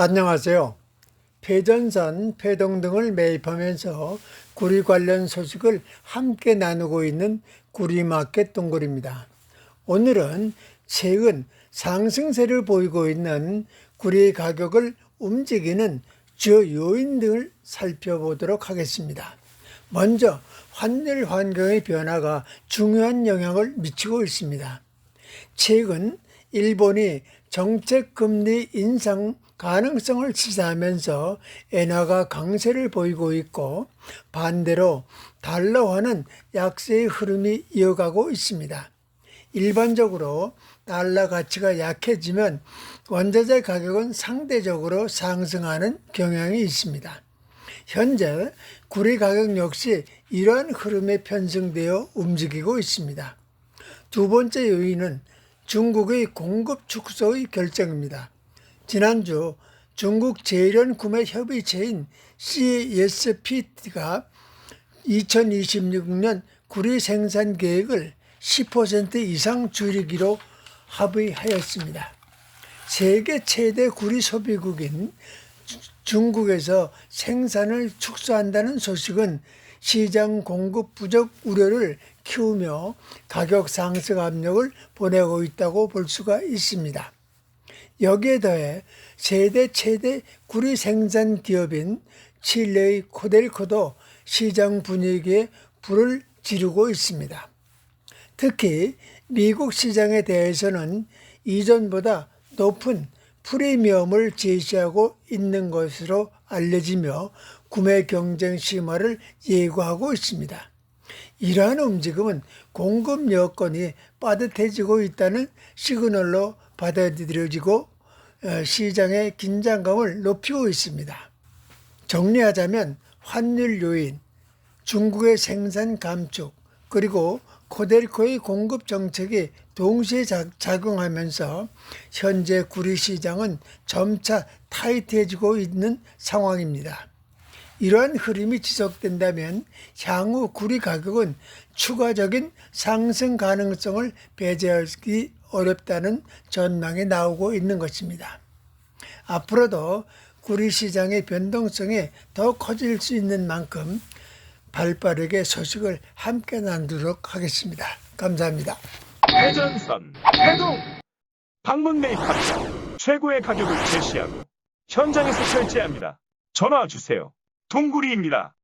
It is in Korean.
안녕하세요. 폐전선, 폐동 등을 매입하면서 구리 관련 소식을 함께 나누고 있는 구리마켓 동굴입니다. 오늘은 최근 상승세를 보이고 있는 구리 가격을 움직이는 주 요인 등을 살펴보도록 하겠습니다. 먼저 환율 환경의 변화가 중요한 영향을 미치고 있습니다. 최근 일본이 정책 금리 인상 가능성을 시사하면서 엔화가 강세를 보이고 있고 반대로 달러화는 약세의 흐름이 이어가고 있습니다. 일반적으로 달러 가치가 약해지면 원자재 가격은 상대적으로 상승하는 경향이 있습니다. 현재 구리 가격 역시 이러한 흐름에 편승되어 움직이고 있습니다. 두 번째 요인은 중국의 공급 축소의 결정입니다. 지난주 중국 제련 구매 협의체인 CSPT가 2026년 구리 생산 계획을 10% 이상 줄이기로 합의하였습니다. 세계 최대 구리 소비국인 주- 중국에서 생산을 축소한다는 소식은 시장 공급 부족 우려를 키우며 가격 상승 압력을 보내고 있다고 볼 수가 있습니다. 여기에 더해 세대 최대 구리 생산 기업인 칠레의 코델코도 시장 분위기에 불을 지르고 있습니다. 특히 미국 시장에 대해서는 이전보다 높은 프리미엄을 제시하고 있는 것으로 알려지며 구매 경쟁 심화를 예고하고 있습니다. 이러한 움직임은 공급 여건이 빠듯해지고 있다는 시그널로 받아들여지고 어, 시장의 긴장감을 높이고 있습니다. 정리하자면 환율 요인, 중국의 생산 감축, 그리고 코델코의 공급 정책이 동시에 작- 작용하면서 현재 구리 시장은 점차 타이트해지고 있는 상황입니다. 이러한 흐름이 지속된다면 향후 구리 가격은 추가적인 상승 가능성을 배제하기 어렵다는 전망이 나오고 있는 것입니다. 앞으로도 구리 시장의 변동성이 더 커질 수 있는 만큼 발빠르게 소식을 함께 나누도록 하겠습니다. 감사합니다. 대전선, 태동! 방문 매입합니다. 최고의 가격을 제시하고 현장에서 결제합니다. 전화 주세요. 동구리입니다.